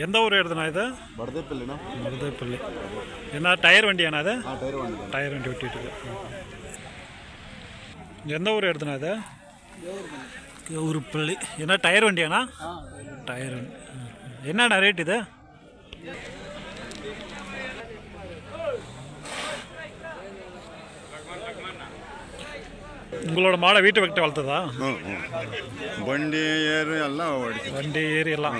எந்த ஊர் ఎడుతున్నా இது? బడదేపల్లినా బడదేపల్లి என்ன டயர் வண்டியாண்ணா இது? டயர் வண்டி டயர் வண்டி ஓட்டிகிட்டு எந்த ஊர் எடுத்துனா இது? ஊருப்பள்ளி என்ன டயர் வண்டியாண்ணா? டயர் வண்டி. என்னண்ணா ரேட் இது? உங்களோட மாடை வீட்டு வைக்கிட்ட வளர்த்ததா? வண்டி ஏறு எல்லாம் வண்டி ஏறி எல்லாம்.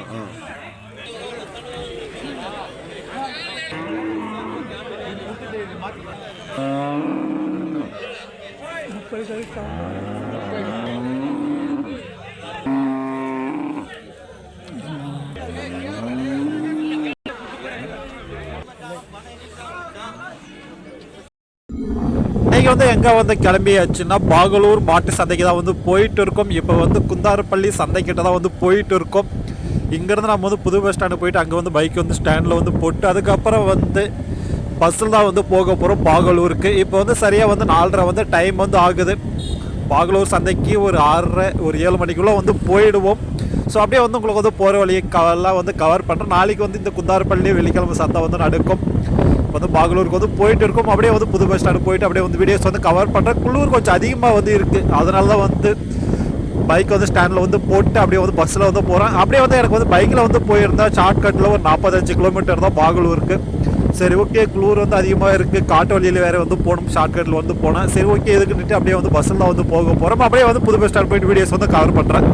இன்னைக்கு வந்து எங்கே வந்து கிளம்பியாச்சுன்னா பாகலூர் மாட்டு சந்தைக்கு தான் வந்து போயிட்டு இருக்கோம். இப்போ வந்து குந்தாரப்பள்ளி சந்தைக்கிட்ட தான் வந்து போயிட்டு இருக்கோம். இங்கேருந்து நம்ம வந்து புது பஸ் ஸ்டாண்டு போயிட்டு அங்கே வந்து பைக் வந்து ஸ்டாண்டில் வந்து போட்டு அதுக்கப்புறம் வந்து பஸ்ஸில் தான் வந்து போக போகிறோம் பாகலூருக்கு. இப்போ வந்து சரியாக வந்து நாலரை வந்து டைம் வந்து ஆகுது. பாகலூர் சந்தைக்கு ஒரு ஆறரை ஒரு ஏழு மணிக்குள்ளே வந்து போயிடுவோம். ஸோ அப்படியே வந்து உங்களுக்கு வந்து போகிற வழியை கவர்லாம் வந்து கவர் பண்ணுறோம் நாளைக்கு வந்து இந்த குந்தாரப்பள்ளி வெள்ளிக்கிழமை சந்தை வந்து நடக்கும். வந்து பாகலூருக்கு வந்து போயிட்டு இருக்கோம். அப்படியே வந்து புது பஸ் ஸ்டாண்டு போயிட்டு அப்படியே வந்து வீடியோஸ் வந்து கவர் பண்ணுறேன் குளூர் கொஞ்சம் அதிகமாக வந்து இருக்குது அதனால தான் வந்து பைக் வந்து ஸ்டாண்டில் வந்து போட்டு அப்படியே வந்து பஸ்ஸில் வந்து போகிறேன் அப்படியே வந்து எனக்கு வந்து பைக்கில் வந்து போயிருந்தா ஷார்ட்கட்டில் ஒரு நாற்பத்தஞ்சு கிலோமீட்டர் தான் பாகலூருக்கு. சரி ஓகே குளூர் வந்து அதிகமாக இருக்குது காட்டு வழியில் வேறு வந்து போகணும். ஷார்ட்கட்டில் வந்து போனேன் சரி ஓகே இதுக்குன்னுட்டு அப்படியே வந்து பஸ்ஸில் வந்து போக போகிறோம் அப்படியே வந்து புது பஸ் ஸ்டாண்ட் போயிட்டு வீடியோஸ் வந்து கவர் பண்ணுறேன்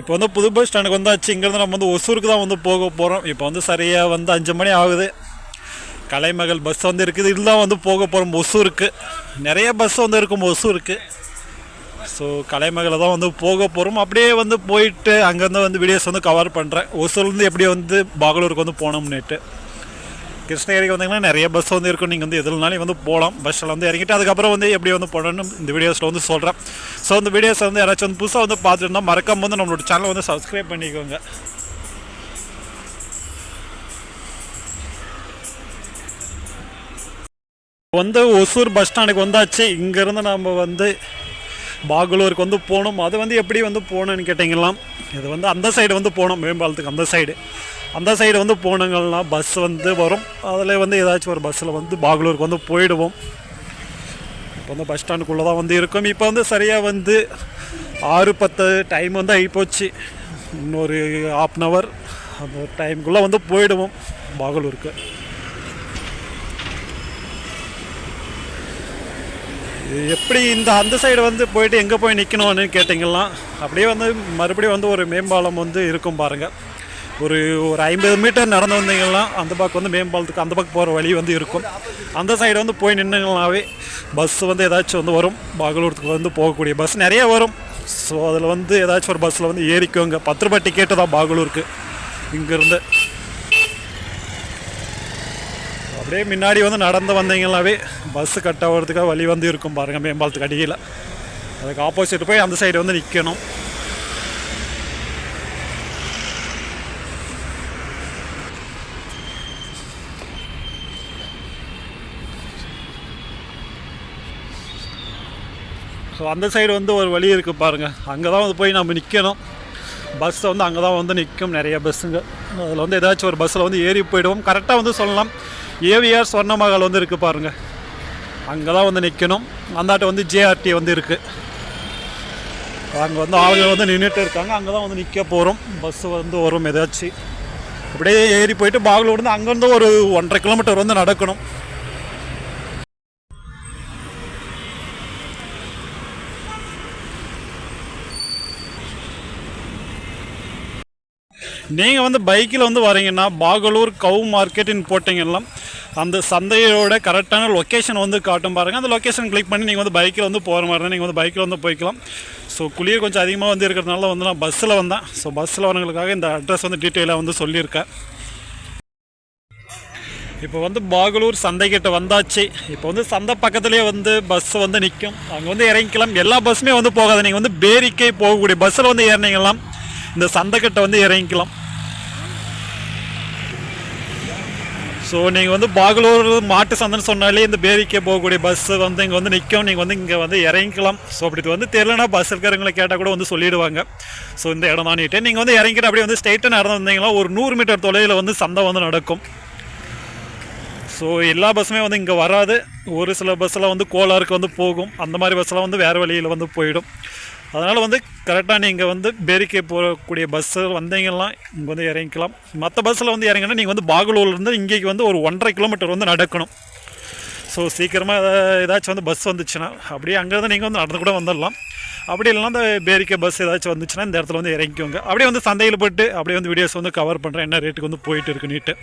இப்போ வந்து புது பஸ் ஸ்டாண்டுக்கு வந்தாச்சு. இங்கேருந்து நம்ம வந்து ஒசூருக்கு தான் வந்து போக போகிறோம் இப்போ வந்து சரியாக வந்து அஞ்சு மணி ஆகுது. கலைமகள் பஸ் வந்து இருக்குது. இதுதான் வந்து போக போகிறோம் இருக்குது நிறைய பஸ் வந்து இருக்கும். ஒசூருக்கு ஸோ கலைமகளை தான் வந்து போக போகிறோம் அப்படியே வந்து போயிட்டு அங்கேருந்து வந்து வீடியோஸ் வந்து கவர் பண்ணுறேன் ஒசூர்லேருந்து எப்படி வந்து பாகலூருக்கு வந்து போனோம்னுட்டு கிருஷ்ணகிரிக்கு வந்தீங்கன்னா நிறைய பஸ் வந்து இருக்கும். நீங்கள் வந்து எதுனாலும் வந்து போகலாம். பஸ்ஸில் வந்து இறங்கிட்டு அதுக்கப்புறம் வந்து எப்படி வந்து போடணும் இந்த வீடியோஸில் வந்து சொல்கிறேன் ஸோ இந்த வீடியோஸ் வந்து யாராச்சும் வந்து புதுசாக வந்து பார்த்துருந்தா மறக்காம வந்து நம்மளோட சேனலை வந்து சப்ஸ்கிரைப் பண்ணிக்கோங்க. வந்து ஒசூர் பஸ் ஸ்டாண்டுக்கு வந்தாச்சு. இங்கேருந்து நம்ம வந்து பாகலூருக்கு வந்து போகணும். அது வந்து எப்படி வந்து போகணும்னு கேட்டிங்கலாம் இது வந்து அந்த சைடு வந்து போகணும். மேம்பாலத்துக்கு அந்த சைடு அந்த சைடு வந்து போனங்கன்னா பஸ் வந்து வரும். அதில் வந்து ஏதாச்சும் ஒரு பஸ்ஸில் வந்து பாகலூருக்கு வந்து போயிடுவோம். இப்போ வந்து பஸ் ஸ்டாண்டுக்குள்ளே தான் வந்து இருக்கும். இப்போ வந்து சரியாக வந்து ஆறு பத்து டைம் வந்து ஆகிப்போச்சு இன்னொரு ஹாஃப் அன் ஹவர் அந்த டைமுக்குள்ளே வந்து போயிடுவோம் பாகலூருக்கு. எப்படி இந்த அந்த சைடு வந்து போயிட்டு எங்கே போய் நிற்கணும்னு கேட்டிங்கன்னா அப்படியே வந்து மறுபடியும் வந்து ஒரு மேம்பாலம் வந்து இருக்கும் பாருங்கள் ஒரு ஒரு ஐம்பது மீட்டர் நடந்து வந்தீங்கன்னா அந்த பக்கம் வந்து மேம்பாலத்துக்கு அந்த பக்கம் போகிற வழி வந்து இருக்கும். அந்த சைடு வந்து போய் நின்றுங்களாவே பஸ் வந்து ஏதாச்சும் வந்து வரும். பாகலூருக்கு வந்து போகக்கூடிய பஸ் நிறைய வரும். ஸோ அதில் வந்து ஏதாச்சும் ஒரு பஸ்ஸில் வந்து ஏறிக்கோங்க. பத்து ரூபாய் டிக்கெட்டு தான் பாகலூருக்கு. இங்கேருந்து. அப்படியே முன்னாடி வந்து நடந்து வந்தீங்களாவே பஸ்ஸு கட் ஆகிறதுக்காக வழி வந்து இருக்கும் பாருங்கள் மேம்பாலத்துக்கு அடியில். அதுக்கு ஆப்போசிட் போய் அந்த சைடு வந்து நிற்கணும் ஸோ அந்த சைடு வந்து ஒரு வழி இருக்குது பாருங்கள் அங்கே தான் வந்து போய் நம்ம நிற்கணும் பஸ் வந்து அங்கே தான் வந்து நிற்கும் நிறைய பஸ்ஸுங்க அதில் வந்து ஏதாச்சும் ஒரு பஸ்ஸில் வந்து ஏறி போயிடுவோம். கரெக்டாக வந்து சொல்லலாம். ஏவிஆர் சொர்ணமகள் வந்து இருக்குது பாருங்கள் அங்கே தான் வந்து நிற்கணும் அந்தாட்ட வந்து ஜேஆர்டி வந்து இருக்குது அங்கே வந்து ஆளுங்க வந்து நின்றுட்டு இருக்காங்க. அங்கே தான் வந்து நிற்க போகிறோம் பஸ்ஸு வந்து வரும் ஏதாச்சும். அப்படியே ஏறி போயிட்டு பாகலூர்லேருந்து அங்கேருந்து ஒரு ஒன்றரை கிலோமீட்டர் வந்து நடக்கணும். நீங்கள் வந்து பைக்கில் வந்து வரீங்கன்னா பாகலூர் கவு மார்க்கெட்டுன்னு போட்டிங்கன்னா அந்த சந்தையோட கரெக்டான லொக்கேஷன் வந்து காட்டும் பாருங்கள் அந்த லொக்கேஷன் கிளிக் பண்ணி நீங்கள் வந்து பைக்கில் வந்து போகிற மாதிரி நீங்கள் வந்து பைக்கில் வந்து போய்க்கலாம். ஸோ குளிர் கொஞ்சம் அதிகமாக வந்து இருக்கிறதுனால வந்து நான் பஸ்ஸில் வந்தேன். ஸோ பஸ்ஸில் வரவங்களுக்காக இந்த அட்ரஸ் வந்து டீட்டெயிலாக வந்து சொல்லியிருக்கேன். இப்போ வந்து பாகலூர் சந்தைக்கிட்ட வந்தாச்சு. இப்போ வந்து சந்தை பக்கத்துலேயே வந்து பஸ் வந்து நிற்கும் அங்கே வந்து இறங்கிக்கலாம். எல்லா பஸ்ஸுமே வந்து போகாது. நீங்கள் வந்து பேரிக்கை போகக்கூடிய பஸ்ஸில் வந்து ஏறினீங்களாம் இந்த சந்தைக்கிட்ட வந்து இறங்கிக்கலாம். ஸோ நீங்கள் வந்து பாகலூர் மாட்டு சந்தைன்னு சொன்னாலே இந்த பேரிக்கே போகக்கூடிய பஸ்ஸு வந்து இங்கே வந்து நிற்கும் நீங்கள் வந்து இங்கே வந்து இறங்கிக்கலாம். ஸோ அப்படி வந்து தெரியலனா பஸ் இருக்கிறவங்களை கேட்டால் கூட வந்து சொல்லிடுவாங்க. ஸோ இந்த இடம் தானிட்டு நீங்கள் வந்து இறங்கிட்டு அப்படியே வந்து ஸ்ட்ரைட்டாக நடந்து வந்தீங்கன்னா ஒரு நூறு மீட்டர் தொலைவில் வந்து சந்தை வந்து நடக்கும். ஸோ எல்லா பஸ்ஸுமே வந்து இங்கே வராது. ஒரு சில பஸ்ஸில் வந்து கோலாருக்கு வந்து போகும். அந்த மாதிரி பஸ்ஸெலாம் வந்து வேறு வழியில் வந்து போயிடும். அதனால் வந்து கரெக்டாக நீங்கள் வந்து பேரிக்கை போகக்கூடிய பஸ்ஸு வந்தீங்கன்னா இங்கே வந்து இறங்கிக்கலாம். மற்ற பஸ்ஸில் வந்து இறங்கினா நீங்கள் வந்து பாகலூர்லேருந்து இங்கேக்கு வந்து ஒரு ஒன்றரை கிலோமீட்டர் வந்து நடக்கணும். ஸோ சீக்கிரமாக ஏதாச்சும் வந்து பஸ் வந்துச்சுன்னா அப்படியே அங்கேருந்து நீங்கள் வந்து நடந்து கூட வந்துடலாம். அப்படி இல்லைனா அந்த பேரிக்கை பஸ் ஏதாச்சும் வந்துச்சுன்னா இந்த இடத்துல வந்து இறங்கிக்கோங்க. அப்படியே வந்து சந்தையில் போட்டு அப்படியே வந்து வீடியோஸ் வந்து கவர் பண்ணுறேன் என்ன ரேட்டுக்கு வந்து போயிட்டு இருக்குன்னுட்டு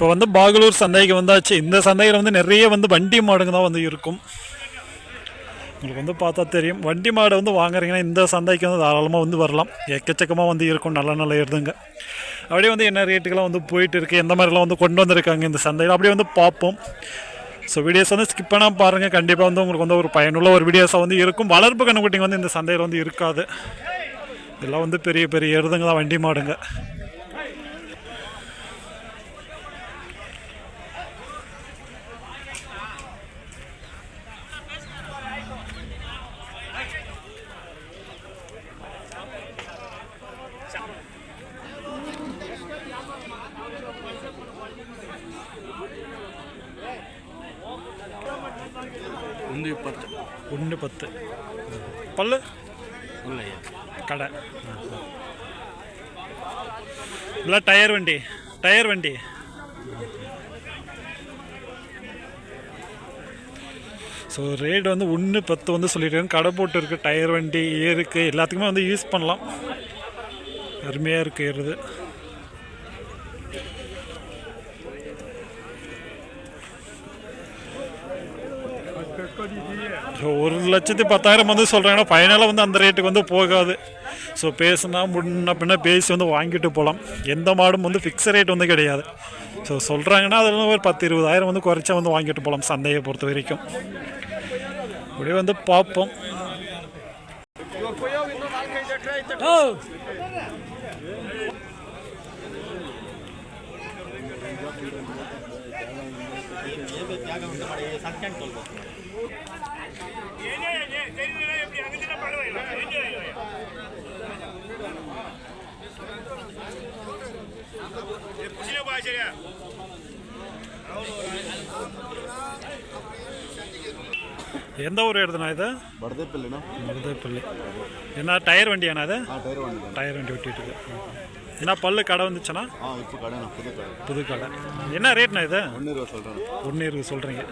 இப்போ வந்து பாகலூர் சந்தைக்கு வந்தாச்சு. இந்த சந்தையில் வந்து நிறைய வந்து வண்டி மாடுங்க தான் வந்து இருக்கும். உங்களுக்கு வந்து பார்த்தா தெரியும். வண்டி மாடு வந்து வாங்குறீங்கன்னா இந்த சந்தைக்கு வந்து தாராளமாக வந்து வரலாம். எக்கச்சக்கமாக வந்து இருக்கும். நல்ல நல்ல இருதுங்க அப்படியே வந்து என்ன ரேட்டுக்கெல்லாம் வந்து போயிட்டு இருக்கு? எந்த மாதிரிலாம் வந்து கொண்டு வந்திருக்காங்க இந்த சந்தையில்? அப்படியே வந்து பார்ப்போம். ஸோ வீடியோஸ் வந்து ஸ்கிப் பண்ணால் பாருங்கள் கண்டிப்பாக வந்து உங்களுக்கு வந்து ஒரு பயனுள்ள ஒரு வீடியோஸாக வந்து இருக்கும். வளர்ப்பு கண்ணுக்குட்டிங்க வந்து இந்த சந்தையில் வந்து இருக்காது. இதெல்லாம் வந்து பெரிய பெரிய எருதுங்க தான் வண்டி மாடுங்க. ಒಂದು ಇಪ್ಪತ್ತು ஒன்று பத்து பல்லு ಒಳ್ಳೆಯ கடை இல்லை டயர் வண்டி டயர் வண்டி ஸோ ரேட் வந்து ஒன்று பத்து வந்து சொல்லியிருக்காங்க கடை போட்டு இருக்கு டயர் வண்டி ஏருக்கு எல்லாத்துக்குமே வந்து யூஸ் பண்ணலாம் அருமையாக இருக்கு ஏறுது ஒரு லட்சத்தி பத்தாயிரம் வந்து சொல்கிறாங்கன்னா ஃபைனலாக வந்து அந்த ரேட்டுக்கு வந்து போகாது ஸோ பேசுனா முன்ன பின்ன பேசி வந்து வாங்கிட்டு போகலாம் எந்த மாடும் வந்து ஃபிக்ஸ் ரேட் வந்து கிடையாது ஸோ சொல்கிறாங்கன்னா அதில் ஒரு பத்து இருபதாயிரம் வந்து குறைச்சா வந்து வாங்கிட்டு போகலாம் சந்தையை பொறுத்த வரைக்கும் அப்படியே வந்து பார்ப்போம் எந்த ஊர் எடுத்துனா இது? பரதேப்பள்ளிண்ணா பரதேப்பள்ளி என்ன டயர் வண்டியாண்ணா அது டயர் வண்டி டயர் வண்டி விட்டுட்டு என்ன பல்லு கடை வந்துச்சுன்னா இப்போ கடை புது கடை. புது கடை. என்ன ரேட்ண்ணா இது? ஒன்று ரூபா சொல்கிறேன் ஒன்று இருபது சொல்கிறீங்க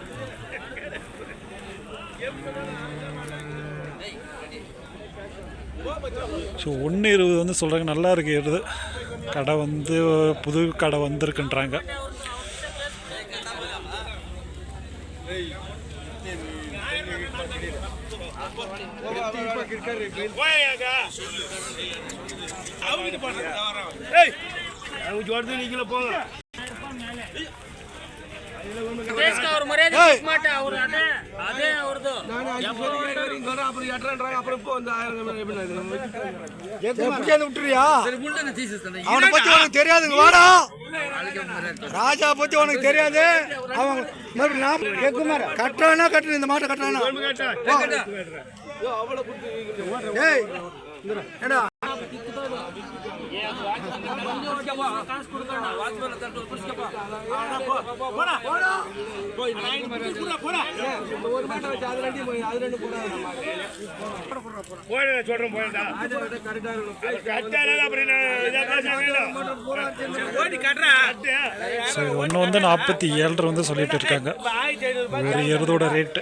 ஸோ ஒன்று இருபது வந்து சொல்கிறாங்க நல்லா இருக்குது எடுது கடை வந்து புது கடை வந்திருக்குன்றாங்க. போங்க. விட்டுறியா? அவனை பத்தி உனக்கு தெரியாதுங்க வாடா. ராஜா பத்தி உனக்கு தெரியாது. அவங்க மறுபடியும் கட்டுறானா கட்டுற இந்த மாட்டை கட்டுறானா? ஏய் ஏடா. போயிடா சொல்றேன் போயிடா ஒன்று வந்து நாற்பத்தி ஏழு வந்து சொல்லிட்டு இருக்காங்க ஒரு எருதோட ரேட்டு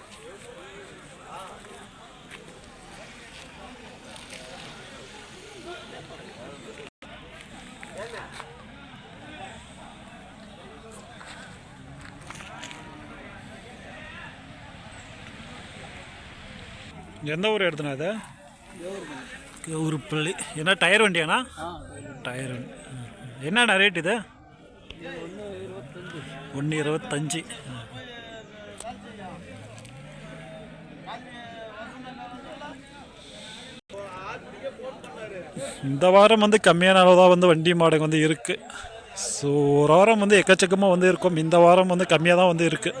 எந்த ஊர் எடுத்துனா இது? ஒரு பள்ளி. என்ன டயர் வண்டியாண்ணா? டயர் வண்டி. என்னண்ணா ரேட் இது? ஒன்று இருபத்தஞ்சி. இந்த வாரம் வந்து கம்மியான அளவு தான் வந்து வண்டி மாடுங்க வந்து இருக்குது ஸோ ஒரு வாரம் வந்து எக்கச்சக்கமாக வந்து இருக்கும். இந்த வாரம் வந்து கம்மியாக தான் வந்து இருக்குது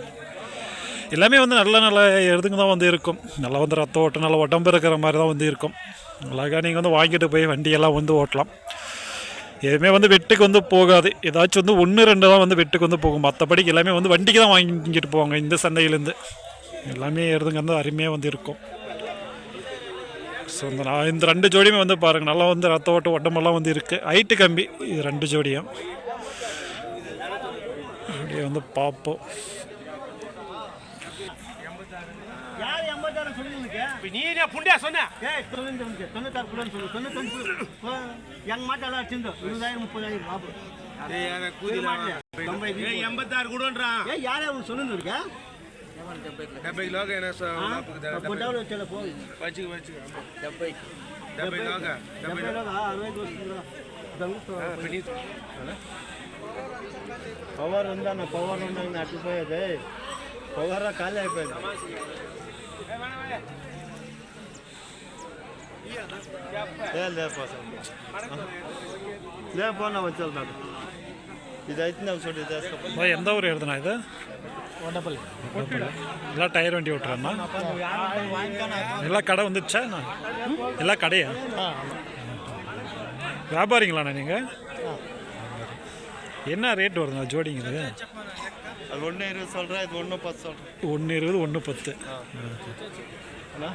எல்லாமே வந்து நல்ல நல்ல எதுங்க தான் வந்து இருக்கும். நல்லா வந்து ரத்த ஓட்டம் நல்ல உடம்பு இருக்கிற மாதிரி தான் வந்து இருக்கும். அழகாக நீங்கள் வந்து வாங்கிட்டு போய் வண்டியெல்லாம் வந்து ஓட்டலாம். எதுவுமே வந்து வெட்டுக்கு வந்து போகாது. ஏதாச்சும் வந்து ஒன்று ரெண்டு தான் வந்து வெட்டுக்கு வந்து போகும். மற்றபடிக்கு எல்லாமே வந்து வண்டிக்கு தான் வாங்கிட்டு போவாங்க இந்த சந்தையிலேருந்து. எல்லாமே எதுங்க வந்து அருமையாக வந்து இருக்கும். ஸோ இந்த நான் இந்த ரெண்டு ஜோடியுமே வந்து பாருங்கள் நல்லா வந்து ரத்த ஓட்டம் உடம்பெல்லாம் வந்து இருக்குது ஹைட்டு கம்பி இது ரெண்டு ஜோடியும் அப்படியே வந்து பார்ப்போம். நீ என்ன புண்டியா சொன்ன ஏய் தொண்ணூத்தஞ்சு தொண்ணூத்தாறு கூட சொல்லு தொண்ணூத்தஞ்சு கொடு. எங்க மாட்டெல்லாம் வச்சிருந்தோம் இருபதாயிரம் முப்பதாயிரம் பாபு எண்பத்தாறு கூடன்றான் ஏய் யாரே அவன் சொல்லுன்னு இருக்க డెబ్బై లోగా பொட்டாவில் வச்சால போகுது పచ్చికి పచ్చికి డెబ్బై డెబ్బై లోగా డెబ్బై లోగా అరవై వస్తుందా పవర్ ఉందన్న పవర్ ఉందని అట్టిపోయేది పవర్ ఖాళీ అయిపోయింది లే లేపో లేపోనా వచ్చేది ఇది అయితే చూడు ఇది వేసుకో அம்மா, எந்த ஊர் எழுதுனா இது వడపల్లి எல்லாம் டயர் வண்டி ஓட்டுறேன்னா எல்லாம் கடை வந்துச்சா என்ன? எல்லாம் கடையா வியாபாரிங்களாண்ணா நீங்கள் என்ன ரேட் வருதுண்ணா ஜோடிங்க இது அது ஒன்று இருபது சொல்கிறேன் இது ஒன்று பத்து சொல்கிறேன் ஒன்று இருபது ஒன்று பத்து అన్నా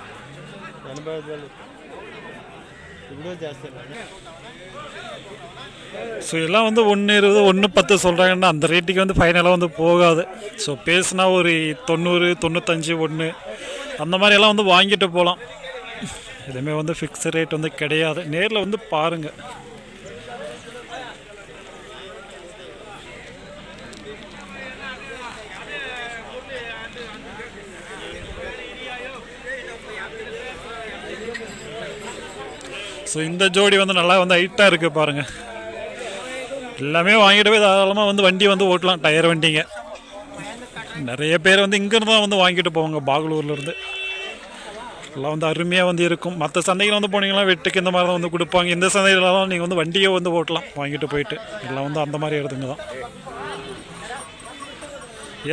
ஸோ எல்லாம் வந்து ஒன்று இருபது ஒன்று பத்து சொல்கிறாங்கன்னா அந்த ரேட்டுக்கு வந்து ஃபைனலாக வந்து போகாது. ஸோ பேசுனா ஒரு தொண்ணூறு தொண்ணூத்தஞ்சு ஒன்று அந்த மாதிரியெல்லாம் வந்து வாங்கிட்டு போகலாம் எதுவுமே வந்து ஃபிக்ஸ் ரேட் வந்து கிடையாது. நேரில் வந்து பாருங்கள் ஸோ இந்த ஜோடி வந்து நல்லா வந்து ஹைட்டாக இருக்குது பாருங்கள் எல்லாமே வாங்கிட்டு போய் தாராளமாக வந்து வண்டி வந்து ஓட்டலாம் டயர் வண்டிங்க. நிறைய பேர் வந்து இங்கேருந்து தான் வந்து வாங்கிட்டு போவாங்க பாகலூர்லேருந்து எல்லாம் வந்து அருமையாக வந்து இருக்கும். மற்ற சந்தைகள் வந்து போனீங்கன்னா வெட்டுக்கு இந்த மாதிரி தான் வந்து கொடுப்பாங்க. இந்த சந்தையிலலாம் நீங்கள் வந்து வண்டியை வந்து ஓட்டலாம் வாங்கிட்டு போயிட்டு. எல்லாம் வந்து அந்த மாதிரி எடுத்துங்க தான்.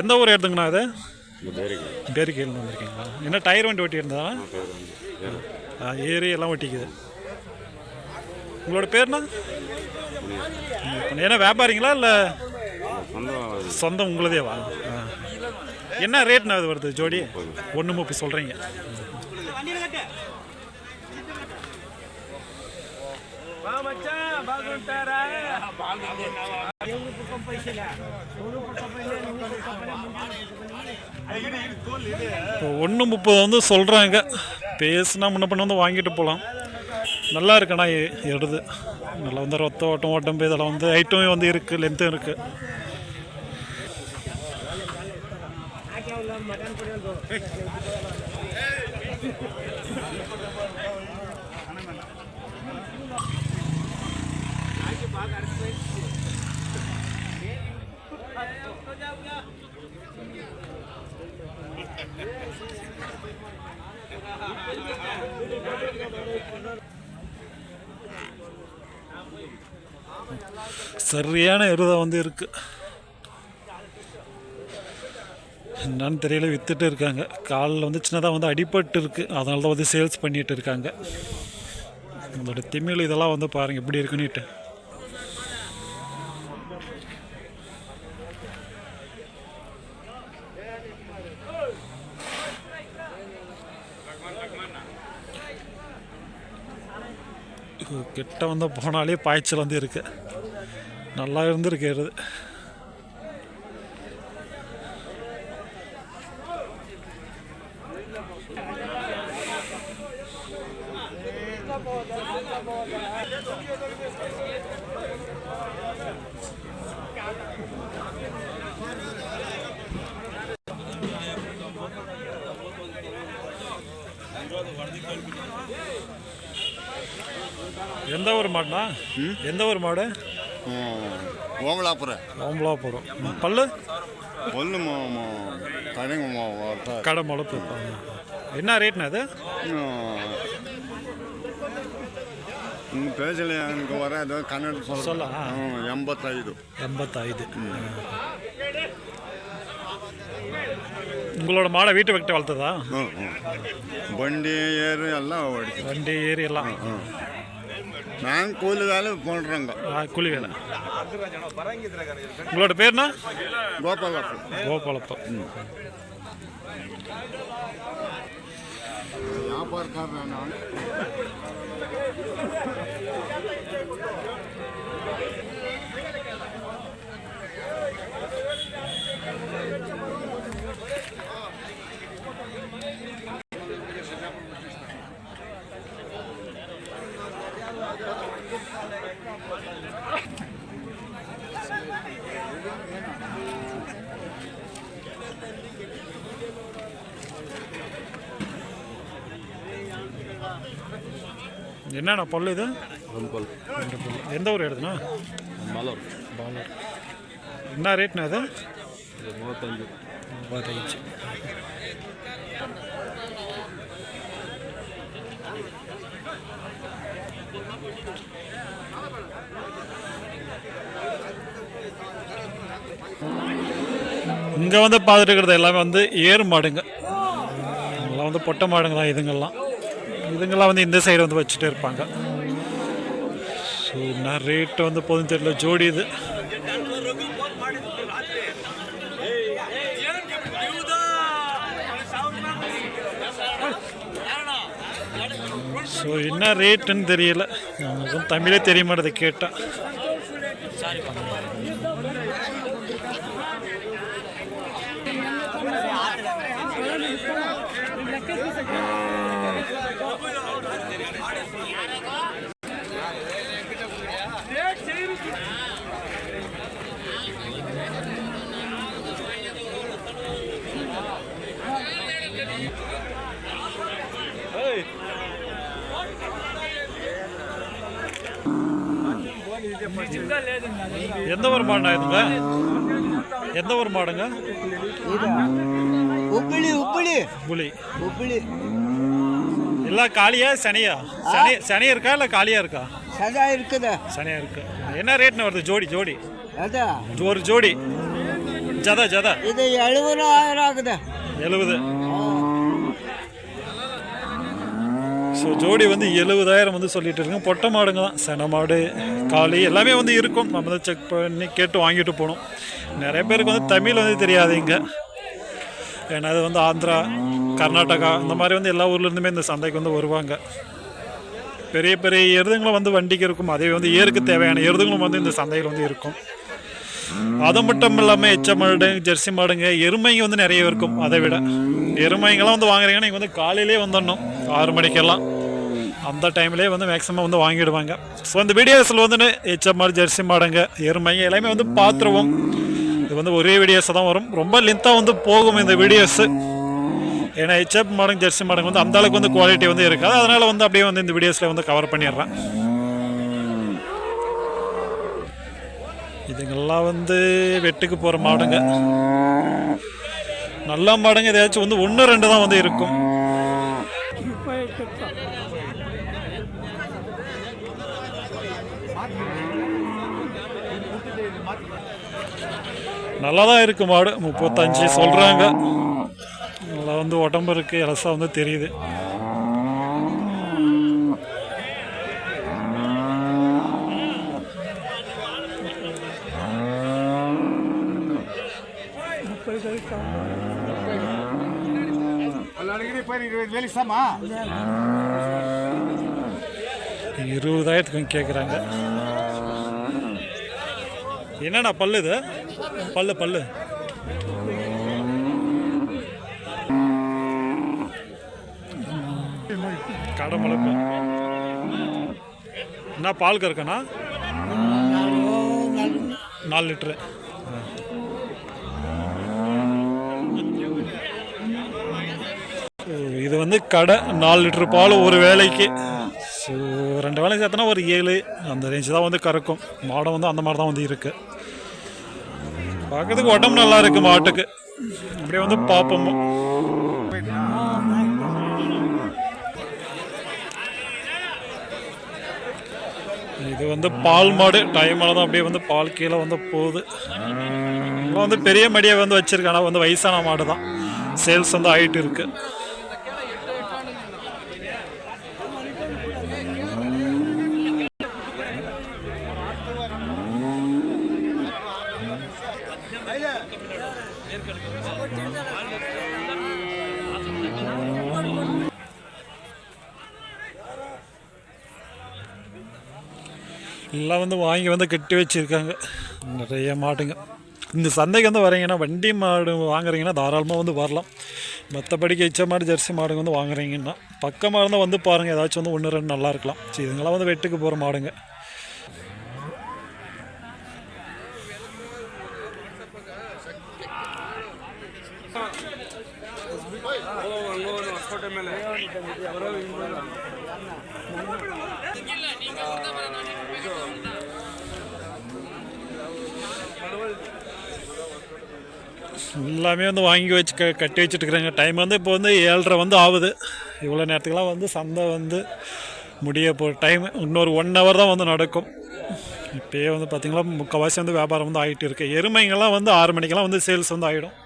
எந்த ஊர் எடுத்துங்கண்ணா இது? பேரிக்கையில் வந்திருக்கீங்களா? என்ன டயர் வண்டி ஓட்டி இருந்தா ஏரி எல்லாம் ஒட்டிக்குது. உங்களோட பேர்னா? என்ன வியாபாரிங்களா இல்லை சொந்தம் உங்களதேவா? என்ன ரேட்னா இது வருது ஜோடி? ஒன்று முப்பது சொல்கிறீங்க ஒன்று முப்பது வந்து சொல்கிறாங்க பேசுனா முன்ன பண்ண வந்து வாங்கிட்டு போகலாம் நல்லா இருக்குண்ணா எடுது நல்லா வந்து ரத்த ஓட்டம் ஓட்டம் இதெல்லாம் வந்து ஹைட்டும் வந்து இருக்குது லென்த்தும் இருக்குது சரியான எருதம் வந்து இருக்கு. என்னன்னு தெரியல வித்துட்டு இருக்காங்க. காலில் வந்து சின்னதாக வந்து அடிபட்டு இருக்கு. அதனால தான் வந்து சேல்ஸ் பண்ணிட்டு இருக்காங்க. நம்மளோட திமிழ் இதெல்லாம் வந்து பாருங்க எப்படி இருக்குன்னுட்டு கிட்ட வந்து போனாலே பாய்ச்சல் வந்து இருக்கு நல்லா இருந்திருக்கிறது Thank. எந்த ஊர் மாடுண்ணா? எந்த ஒரு மாடு? ஓமலாபுரம். ஓமலாபுரம். பல்லு? பல்லு கடை முளப்பு. என்ன ரேட்ண்ணா அது? பேசல எனக்கு வர ஏதோ கன்னடம் சொல்ல எண்பத்தைது எண்பத்தைது உங்களோட மாடை வீட்டு வைக்கிட்ட வளர்த்ததா? வண்டி ஏறு எல்லாம் வண்டி ஏறி எல்லாம். நான் கூலி வேலை பண்ணுறேங்க கூலி வேலை. உங்களோட பேர்னா கோபாலப்பம் கோபாலப்பம் வியாபாரக்காரன் நான்? என்னண்ணா பல்லு இது? ரெண்டு பல். எந்த ஊர் எடுதுண்ணா மலர் பாலூர். என்ன ரேட்ண்ணா அது மூவத்தஞ்சு மூவத்தஞ்சு இங்கே வந்து பார்த்துட்டு இருக்கிறது எல்லாமே வந்து ஏறு மாடுங்க. எல்லாம் வந்து பொட்டை மாடுங்க தான் இதுங்கெல்லாம். அதுங்கெல்லாம் வந்து இந்த சைடு வந்து வச்சுட்டு இருப்பாங்க. ஸோ என்ன ரேட்டு வந்து போதும் தெரியல. ஜோடி இது. ஸோ என்ன ரேட்டுன்னு தெரியல. நமக்கும் தமிழே தெரிய மாட்டேது கேட்டால் எந்த ஒரு மாடா இதுங்க? எந்த ஒரு மாடுங்க? உப்பிளி உப்பிளி உப்பிளி உப்பிளி இல்லை காளியா சனியா? சனி சனி இருக்கா இல்லை காளியா இருக்கா? சனியா இருக்குதா. சனியா இருக்கு. என்ன ரேட்னு வருது? ஜோடி ஜோடி. ஒரு ஜோடி. ஜத ஜதா. இது எழுபதாயிரம் ஆகுது. எழுபது. ஸோ ஜோடி வந்து எழுபதாயிரம் வந்து சொல்லிட்டு இருக்கோம். பொட்டை மாடுங்க தான். சென மாடு காளி எல்லாமே வந்து இருக்கும். நம்ம தான் செக் பண்ணி கேட்டு வாங்கிட்டு போகணும். நிறைய பேருக்கு வந்து தமிழ் வந்து தெரியாது இங்கே. ஏன்னா அது வந்து ஆந்திரா கர்நாடகா இந்த மாதிரி வந்து எல்லா ஊர்லேருந்துமே இந்த சந்தைக்கு வந்து வருவாங்க. பெரிய பெரிய எருதுங்களும் வந்து வண்டிக்கு இருக்கும். அதே வந்து ஏருக்கு தேவையான எருதுங்களும் வந்து இந்த சந்தையில் வந்து இருக்கும். அது மட்டும் இல்லாமல் எச்ச மாடு ஜெர்சி மாடுங்க எருமைங்க வந்து நிறைய இருக்கும். அதை விட எருமைங்கெல்லாம் வந்து வாங்குறீங்கன்னா நீங்கள் வந்து காலையிலே வந்துடணும் ஆறு மணிக்கெல்லாம். அந்த டைம்லேயே வந்து மேக்ஸிமம் வந்து வாங்கிடுவாங்க. ஸோ இந்த வீடியோஸில் வந்து எச்ச ஜெர்சி மாடுங்க எருமைங்க எல்லாமே வந்து பார்த்துருவோம். இது வந்து ஒரே வீடியோஸை தான் வரும். ரொம்ப லென்த்தாக வந்து போகும் இந்த வீடியோஸு ஏன்னா ஹெச்எப் மாடுங்க ஜெர்சி மாடங்க வந்து அந்த அளவுக்கு வந்து குவாலிட்டி வந்து இருக்காது. அதனால் வந்து அப்படியே வந்து இந்த வீடியோஸில் வந்து கவர் பண்ணிடுறேன். இதுங்கெல்லாம் வந்து வெட்டுக்கு போகிற மாடுங்க. நல்ல மாடுங்க எதாச்சும் வந்து ஒன்று ரெண்டு தான் வந்து இருக்கும். நல்லா தான் இருக்கு மாடு. முப்பத்தஞ்சு சொல்கிறாங்க நல்லா வந்து உடம்பு இருக்கு. இலசா வந்து தெரியுது. இருபதாயிரத்துக்கு கேட்குறாங்க என்னடா பல்லு இது? பல்லு பல்லு. கடை என்ன பால் கறக்கண்ணா? நாலு லிட்ரு இது வந்து கடை நாலு லிட்ரு பால் ஒரு வேலைக்கு. ஸோ ரெண்டு வேலை சேர்த்தனா ஒரு ஏழு அந்த ரேஞ்சு தான் வந்து கறக்கும். மாடம் வந்து அந்த மாதிரி தான் வந்து இருக்குது பார்க்கறதுக்கு உடம்பு நல்லா இருக்கு மாட்டுக்கு. அப்படியே வந்து பார்ப்போம். இது வந்து பால் மாடு. டைம் தான் அப்படியே வந்து பால் கீழே வந்து போகுது. இதெல்லாம் வந்து பெரிய மடியை வந்து வச்சிருக்காங்க. வந்து வயசான மாடு தான் சேல்ஸ் வந்து ஆகிட்டு இருக்குது எல்லாம் வந்து வாங்கி வந்து கட்டி வச்சிருக்காங்க. நிறைய மாடுங்க. இந்த சந்தைக்கு வந்து வரீங்கன்னா வண்டி மாடு வாங்குறீங்கன்னா தாராளமாக வந்து வரலாம். மற்றபடிக்கு எச்ச மாடு ஜெர்சி மாடுங்க வந்து வாங்குறீங்கன்னா பக்கமாக இருந்தால் வந்து பாருங்கள் ஏதாச்சும் வந்து ஒன்று ரெண்டு நல்லா இருக்கலாம். சரி இதுங்களாம் வந்து வெட்டுக்கு போகிற மாடுங்க. எல்லாமே வந்து வாங்கி வச்சு க கட்டி வச்சுட்டுருக்குறாங்க. டைம் வந்து இப்போ வந்து ஏழரை வந்து ஆகுது. இவ்வளோ நேரத்துக்கெலாம் வந்து சந்தை வந்து முடிய போ டைம் இன்னொரு ஒன் ஹவர் தான் வந்து நடக்கும். இப்போயே வந்து பார்த்திங்களா முக்கால்வாசி வந்து வியாபாரம் வந்து ஆகிட்டு இருக்கு. எருமைங்கெல்லாம் வந்து ஆறு மணிக்கெல்லாம் வந்து சேல்ஸ் வந்து ஆகிடும்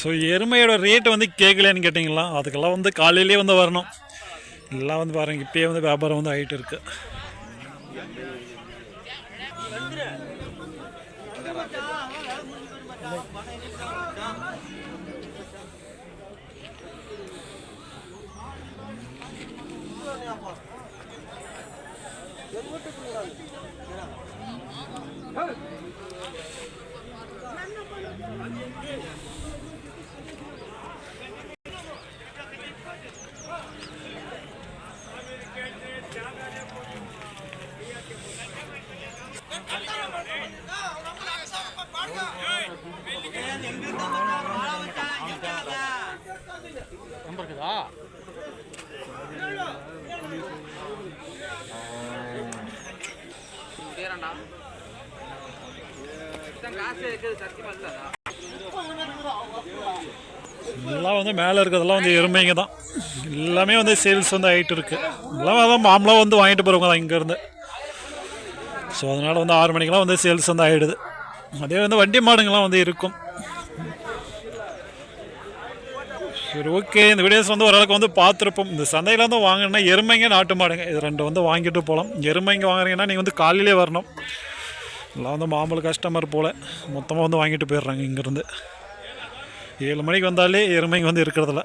ஸோ எருமையோட ரேட்டு வந்து கேட்கலன்னு கேட்டிங்களா? அதுக்கெல்லாம் வந்து காலையிலேயே வந்து வரணும். எல்லாம் வந்து பாருங்க இப்பயே வந்து வியாபாரம் வந்து ஆகிட்டு இருக்கு. எல்லாம் வந்து மேலே இருக்கிறதெல்லாம் வந்து எருமைங்க தான். எல்லாமே வந்து சேல்ஸ் வந்து ஆகிட்டு இருக்குது எல்லாம் அதான் மாம்பழம் வந்து வாங்கிட்டு போகிறவங்க தான் இங்கேருந்து. ஸோ அதனால் வந்து ஆறு மணிக்கெல்லாம் வந்து சேல்ஸ் வந்து ஆகிடுது அதே வந்து வண்டி மாடுங்கள்லாம் வந்து இருக்கும். சரி ஓகே இந்த வீடியோஸ் வந்து ஓரளவுக்கு வந்து பார்த்துருப்போம். இந்த சந்தையில் வந்து வாங்கினா எருமைங்க நாட்டு மாடுங்க. இது ரெண்டு வந்து வாங்கிட்டு போகலாம். எருமைங்க வாங்குறீங்கன்னா நீங்கள் வந்து காலையிலே வரணும். எல்லாம் வந்து மாம்பழ கஸ்டமர் போல் மொத்தமாக வந்து வாங்கிட்டு போயிடுறாங்க இங்கேருந்து. ஏழு மணிக்கு வந்தாலே எருமைங்க வந்து இருக்கிறதில்ல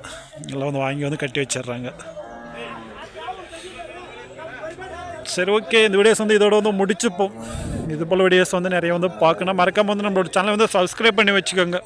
எல்லாம் வந்து வாங்கி வந்து கட்டி வச்சிடுறாங்க. சரி ஓகே. இந்த வீடியோஸ் வந்து இதோட வந்து முடிச்சுப்போம். இது போல் வீடியோஸ் வந்து நிறைய வந்து பார்க்கணும். மறக்காம வந்து நம்மளோட சேனலை வந்து சப்ஸ்கிரைப் பண்ணி வச்சுக்கோங்க.